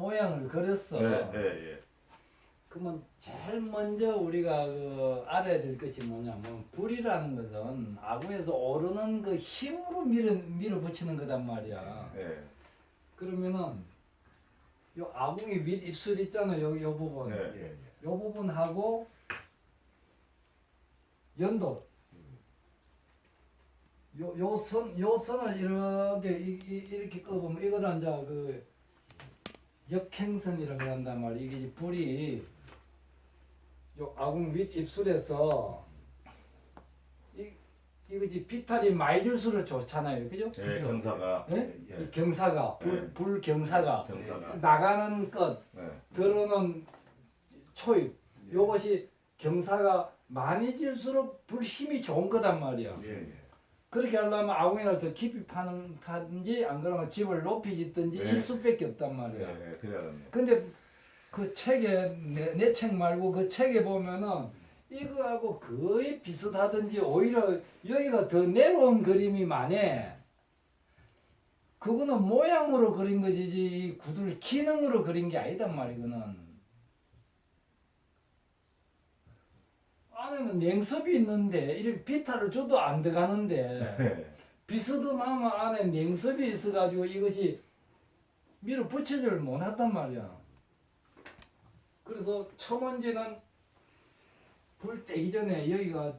모양을 그렸어. 예, 예, 예. 그러면 제일 먼저 우리가 그 알아야 될 것이 뭐냐면 불이라는 것은 아구에서 오르는 그 힘으로 밀어 밀어붙이는 거단 말이야. 예. 그러면은 요 아궁이 윗 입술 있잖아 요, 요 부분 네. 예, 예. 요 부분하고 연도 요 요 선 요 선을 이렇게 이, 이, 이렇게 꺼보면 이거는 이제 그 역행선이라고 한단 말이야 이게 불이 요 아궁 윗 입술에서 이 이거 이제 비탈이 많이 줄수록 좋잖아요 그죠? 예, 그죠. 경사가 예? 예. 이 경사가 불, 네. 불 경사가 경사가. 나가는 것 예. 들어오는 초입 요것이 경사가 많이 질수록 불 힘이 좋은 거단 말이야 예, 예. 그렇게 하려면 아궁이를 더 깊이 파는 타든지 안 그러면 집을 높이 짓든지 네. 이 수밖에 없단 예, 말이야 예, 그래야겠네. 근데 그 책에 내 책 말고 그 책에 보면은 이거하고 거의 비슷하든지 오히려 여기가 더 내려온 그림이 많네. 그거는 모양으로 그린 것이지 이 구두를 기능으로 그린 게 아니단 말이야 이거는. 안에는 냉섭이 있는데 이렇게 비타를 줘도 안 들어가는데 예. 비스듬하면 안에 냉섭이 있어가지고 이것이 밀어 붙이지를 못했단 말이야. 그래서 처먼지는 불 떼기 전에 여기가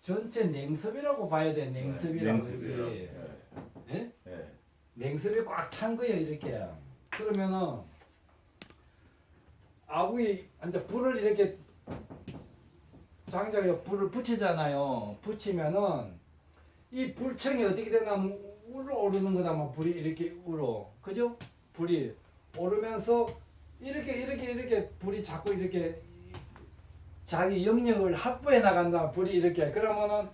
전체 냉섭이라고 봐야 돼. 냉섭이라고. 이게. 예. 예? 예. 냉섭이 꽉 찬 거예요 이렇게. 그러면은 아구이 이제 불을 이렇게 장작에 불을 붙이잖아요. 붙이면은 이 불청이 어떻게 되냐면 울러 오르는 거다만 불이 이렇게 울어. 그죠? 불이 오르면서 이렇게 이렇게 이렇게 불이 자꾸 이렇게 자기 영역을 확보해 나간다. 불이 이렇게 그러면은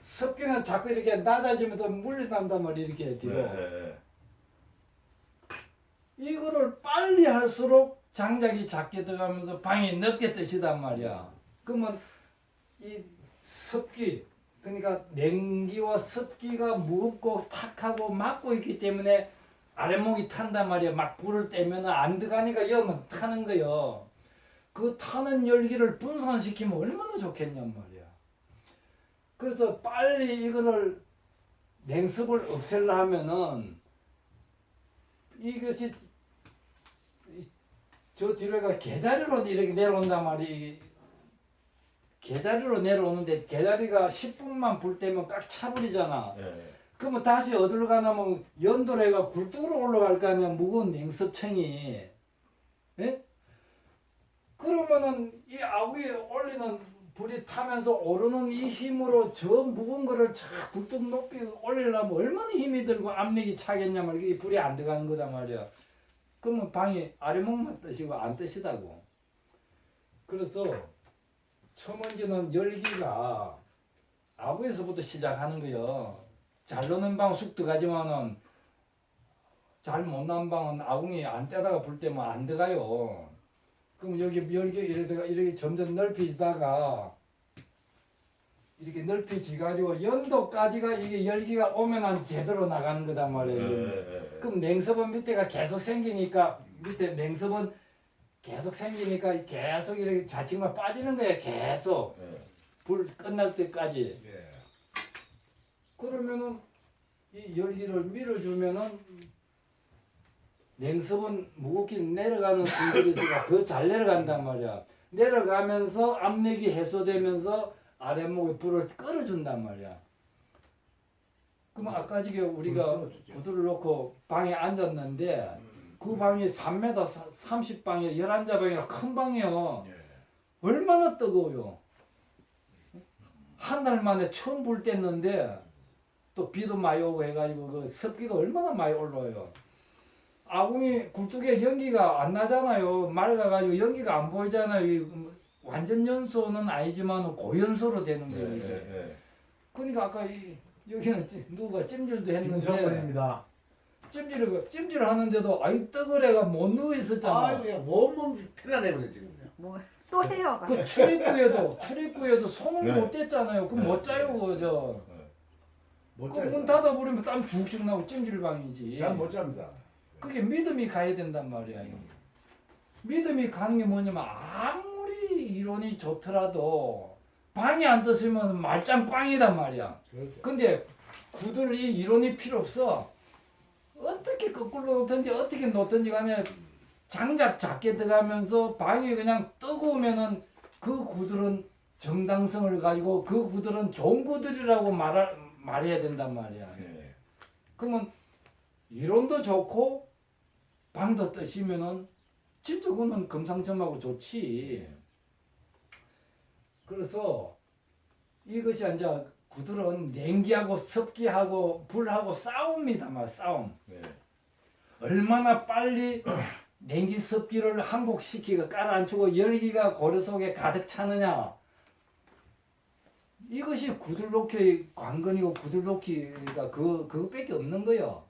습기는 자꾸 이렇게 낮아지면서 물린단단 말이야 이렇게 뒤로. 예, 예, 이거를 빨리 할수록 장작이 작게 들어가면서 방이 넓게 뜨시단 말이야. 그러면 이 습기 그러니까 냉기와 습기가 무겁고 탁하고 막고 있기 때문에 아랫목이 탄단 말이야. 막 불을 떼면 안 들어가니까 여면 타는 거요. 그 타는 열기를 분산시키면 얼마나 좋겠냔 말이야. 그래서 빨리 이거를 냉습을 없애려 하면은 이것이 이- 저 뒤로가 개자리로 이렇게 내려온단 말이 개자리로 내려오는데 개자리가 10분만 불 때면 꽉 차버리잖아. 예. 예. 그러면 다시 어디로 가냐면 연도래가 굴뚝으로 올라갈 거 아니야 무거운 냉섭청이 예? 그러면은 이 아구에 올리는 불이 타면서 오르는 이 힘으로 저 무거운 거를 쫙 굴뚝 높이 올리려면 얼마나 힘이 들고 압력이 차겠냐 말이야 불이 안 들어가는 거단 말이야 그러면 방이 아래목만 뜨시고 안 뜨시다고 그래서 처먼지는 열기가 아구에서부터 시작하는 거요 잘 노는 방 쑥 들어가지만은 잘못 나는 방은 아궁이 안 떼다가 불 때면 안 들어가요. 그럼 여기 열기 이러다가 이렇게 점점 넓혀지다가 이렇게 넓혀지 가지고 연도까지가 이게 열기가 오면은 제대로 나가는 거단 예, 말이에요. 예, 예. 그럼 냉섭은 밑에가 계속 생기니까 밑에 냉섭은 계속 생기니까 계속 이렇게 자칭만 빠지는 거야 계속 예. 불 끝날 때까지. 예. 그러면은 이 열기를 밀어주면은 냉섭은 무겁게 내려가는 순서가 있으니까 더잘 내려간단 말이야. 내려가면서 압력이 해소되면서 아랫목에 불을 끌어준단 말이야. 그럼 아까 지게 우리가. 구두를 놓고 방에 앉았는데 음. 그 방이 3m 30방에 11자 방이라 큰 방이요. 예. 얼마나 뜨거워요. 한 달 만에 처음 불 뗐는데 또 비도 많이 오고 해가지고 그 습기가 얼마나 많이 올라와요. 아궁이 굴뚝에 연기가 안 나잖아요. 맑아가지고 연기가 안 보이잖아요. 이 완전 연소는 아니지만 고연소로 되는 예, 거예요. 이제. 예, 예. 그러니까 아까 이, 여기는 찌- 누가 찜질도 했는데 김성원입니다. 찜질을 찜질 하는데도 아이 떠그레가 못 누워 있었잖아. 아이고 야 몸은 편안해 버려 지금. 뭐또 해요. 그 출입구에도 출입구에도 손을 네. 못 댔잖아요. 그럼 네. 못 자요 그저. 못그문 닫아 버리면 땀 죽죽 나고 찜질방이지. 잠못 잡니다. 그게 믿음이 가야 된단 말이야. 믿음이 가는 게 뭐냐면 아무리 이론이 좋더라도 방이 안 떴으면 말짱 꽝이단 말이야. 그렇죠. 근데 구들 이 이론이 필요 없어. 어떻게 거꾸로 놓든지 어떻게 놓든지 간에 장작 작게 들어가면서 방이 그냥 뜨거우면은 그 구들은 정당성을 가지고 그 구들은 좋은 구들이라고 말하, 말해야 된단 말이야. 예. 그러면 이론도 좋고 방도 뜨시면은 진짜 그거는 금상첨화고 좋지. 그래서 이것이 이제 구들은 냉기하고 습기하고 불하고 싸움이다 말 싸움. 예. 얼마나 빨리 냉기 습기를 항복시키고 깔아앉히고 열기가 고려 속에 가득 차느냐. 이것이 구들놓기 관건이고 구들놓기가 그 그것밖에 없는 거요.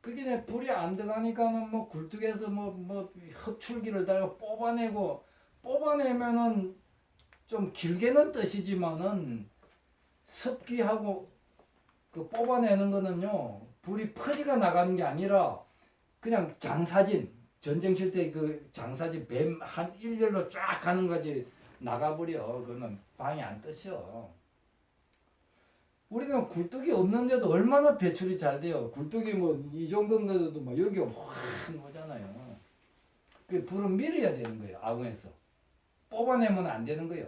그게 내 불이 안 들어가니까는 뭐 굴뚝에서 뭐 뭐 흡출기를 달아 뽑아내고 뽑아내면은 좀 길게는 뜨시지만은 습기하고 그 뽑아내는 거는요 불이 퍼지가 나가는 게 아니라 그냥 장사진 전쟁 칠 때 그 장사진 뱀 한 일렬로 쫙 가는 거지 나가버려. 그거는 방이 안 뜨셔. 우리는 굴뚝이 없는데도 얼마나 배출이 잘 돼요. 굴뚝이 뭐 이 정도인데도 막 여기가 확 오잖아요. 그 불은 밀어야 되는 거예요 아궁에서. 뽑아내면 안 되는 거예요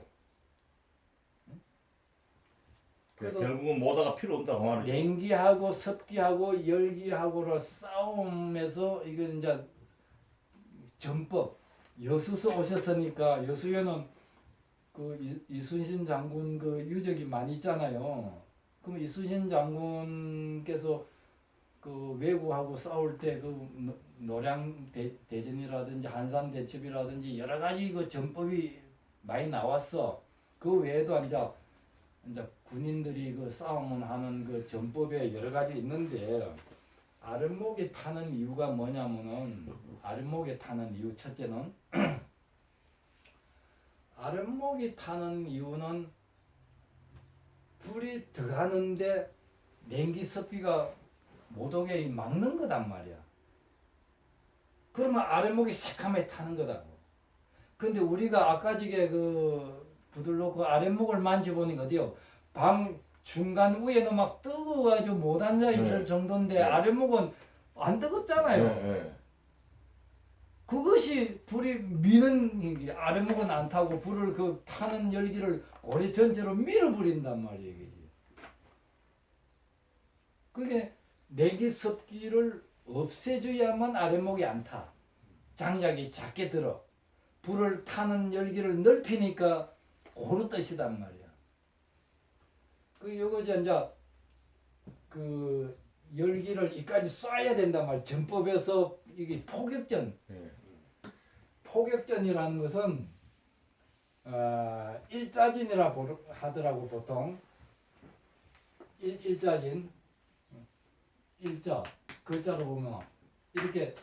그래서 결국은 모다가 필요 없다 그 말이죠. 냉기하고 섭기하고 열기하고로 싸움에서 이거 이제 전법 여수서 오셨으니까 여수에는 그 이- 이순신 장군 그 유적이 많이 있잖아요. 그럼 이순신 장군께서 그 외구하고 싸울 때 그 노량 대, 대전이라든지 한산 대첩이라든지 여러 가지 그 전법이 많이 나왔어. 그 외에도 이제 이제 군인들이 그 싸움을 하는 그 전법에 여러 가지 있는데 아랫목에 타는 이유가 뭐냐면은 아랫목에 타는 이유 첫째는 아랫목이 타는 이유는 불이 들어가는데 냉기 습기가 못 오게 막는 거단 말이야. 그러면 아랫목이 새카매 타는 거다고. 근데 우리가 아까 지게 그 부들놓고 아랫목을 만져보니까 어디요? 방 중간 위에는 막 뜨거워가지고 못 앉아 있을 네. 정도인데 네. 아랫목은 안 뜨겁잖아요. 예, 예. 그것이 불이 미는 아랫목은 안 타고 불을 그 타는 열기를 고리 전체로 밀어버린단 말이에요. 그게 내기 습기를 없애줘야만 아랫목이 안 타. 장작이 작게 들어. 불을 타는 열기를 넓히니까 고루 뜻이단 말이야. 그 요것이 이제 그 열기를 이까지 쏴야 된단 말이야. 전법에서 이게 포격전 예. 포격전이라는 것은 어, 일자진이라 보르- 하더라고 보통 일, 일자진 일자 글자로 보면 이렇게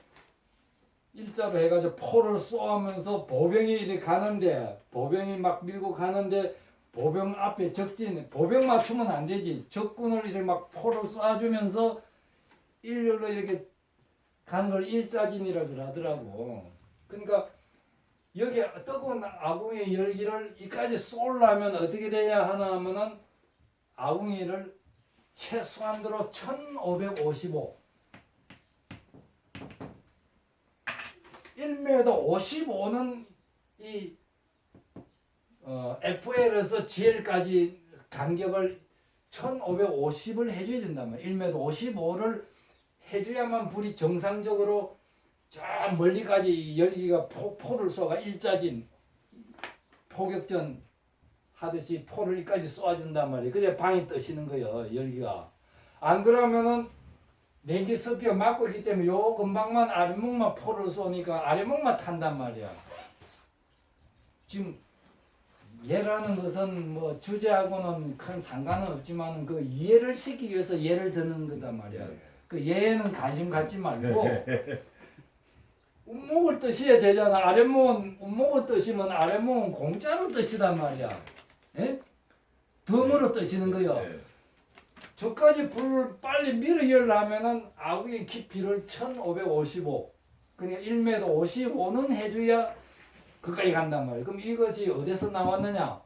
일자로 해가지고 포를 쏘면서 보병이 이렇게 가는데 보병이 막 밀고 가는데 보병 앞에 적진 보병 맞추면 안 되지. 적군을 이렇게 막 포를 쏴주면서 일렬로 이렇게 가는 걸 일자진이라 그러더라고. 그러니까 여기 뜨거운 아궁이 열기를 이까지 쏠려면 어떻게 돼야 하나 하면은 아궁이를 최소한으로 1555 1m 55는 이 어, FL에서 GL까지 간격을 1550을 해줘야 말이야 1m 55를 해줘야만 불이 정상적으로 저 멀리까지 열기가 포, 포를 쏘가 일자진 포격전 하듯이 포를 이까지 쏘아준단 말이에요. 그래 방이 떠시는 거예요. 열기가. 안 그러면은 냉기 습기가 막고 있기 때문에 요 금방만 아랫목만 포를 쏘니까 아랫목만 탄단 말이야. 지금 예라는 것은 뭐 주제하고는 큰 상관은 없지만 그 이해를 시키기 위해서 예를 드는 거단 말이야. 그 예에는 관심 갖지 말고 운목을 뜨셔야 되잖아. 아랫목은 운목을 뜨시면 아랫목은 공짜로 뜨시단 말이야. 예? 덤으로 뜨시는 거요. 예. 저까지 불을 빨리 밀어 열려면은 아궁이 깊이를 1555 그러니까 1m 55는 해줘야 그까지 간단 말이에요. 그럼 이것이 어디서 나왔느냐?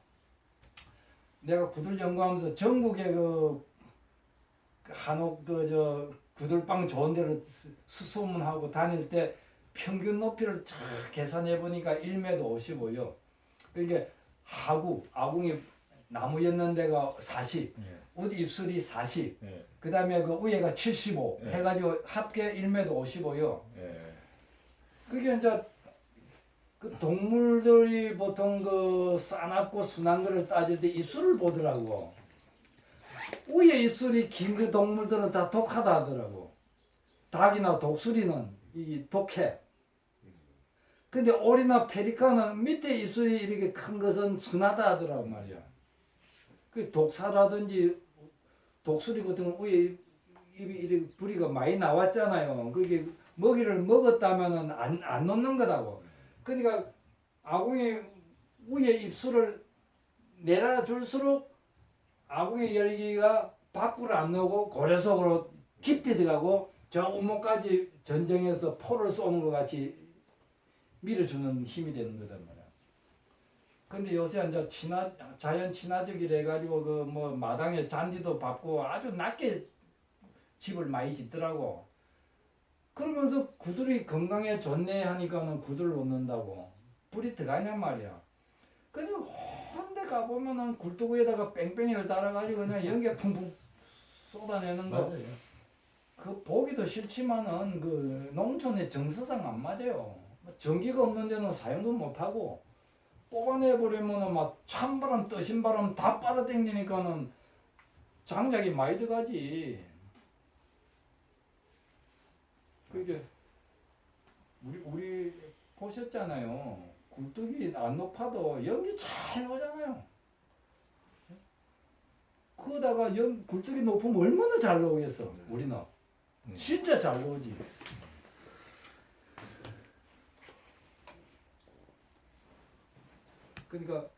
내가 구들 연구하면서 전국에 그 한옥 그 저 구들방 좋은 데를 수- 수소문하고 다닐 때 평균 높이를 쫙 계산해 보니까 1m 55요. 그러니까 하구 아궁이 나무였는 데가 40, 예. 옷 입술이 40, 예. 그 다음에 그 위에가 75 네. 해가지고 합계 1m 55요. 예. 그게 이제 그 동물들이 보통 그 싸납고 순한 거를 따질 때 입술을 보더라고. 위에 입술이 긴 그 동물들은 다 독하다 하더라고. 닭이나 독수리는 이 독해. 근데 오리나 페리카는 밑에 입술이 이렇게 큰 것은 순하다 하더라고 말이야. 그 독사라든지 독수리 같은 건 위에 입이 이렇게 부리가 많이 나왔잖아요. 그게 먹이를 먹었다면은 안, 안 놓는 거다고. 그러니까 아궁이 위에 입술을 내려줄수록 아궁이 열기가 밖으로 안 나오고 고래 속으로 깊이 들어가고 저 우목까지 전쟁에서 포를 쏘는 것 같이 밀어주는 힘이 되는 거단 말이야. 근데 요새 이제 친화 자연 친화적이라 해가지고 그 뭐 마당에 잔디도 밟고 아주 낮게 집을 많이 짓더라고. 그러면서 구들이 건강에 좋네 하니까는 구들 놓는다고 불이 들어가냔 말이야. 근데 혼데 가보면은 굴뚝에다가 뺑뺑이를 달아가지고 그냥 연기가 풍풍 쏟아내는 거. 맞아요. 그 보기도 싫지만은 그 농촌의 정서상 안 맞아요. 뭐 전기가 없는 데는 사용도 못 하고 뽑아내 버리면은 막 찬바람 뜨신 바람 다 빨아당기니까는 장작이 많이 들어가지. 그게 우리 우리 보셨잖아요. 굴뚝이 안 높아도 연기 잘 오잖아요. 그러다가 연 굴뚝이 높으면 얼마나 잘 나오겠어 우리는. 음. 진짜 잘 나오지. 그러니까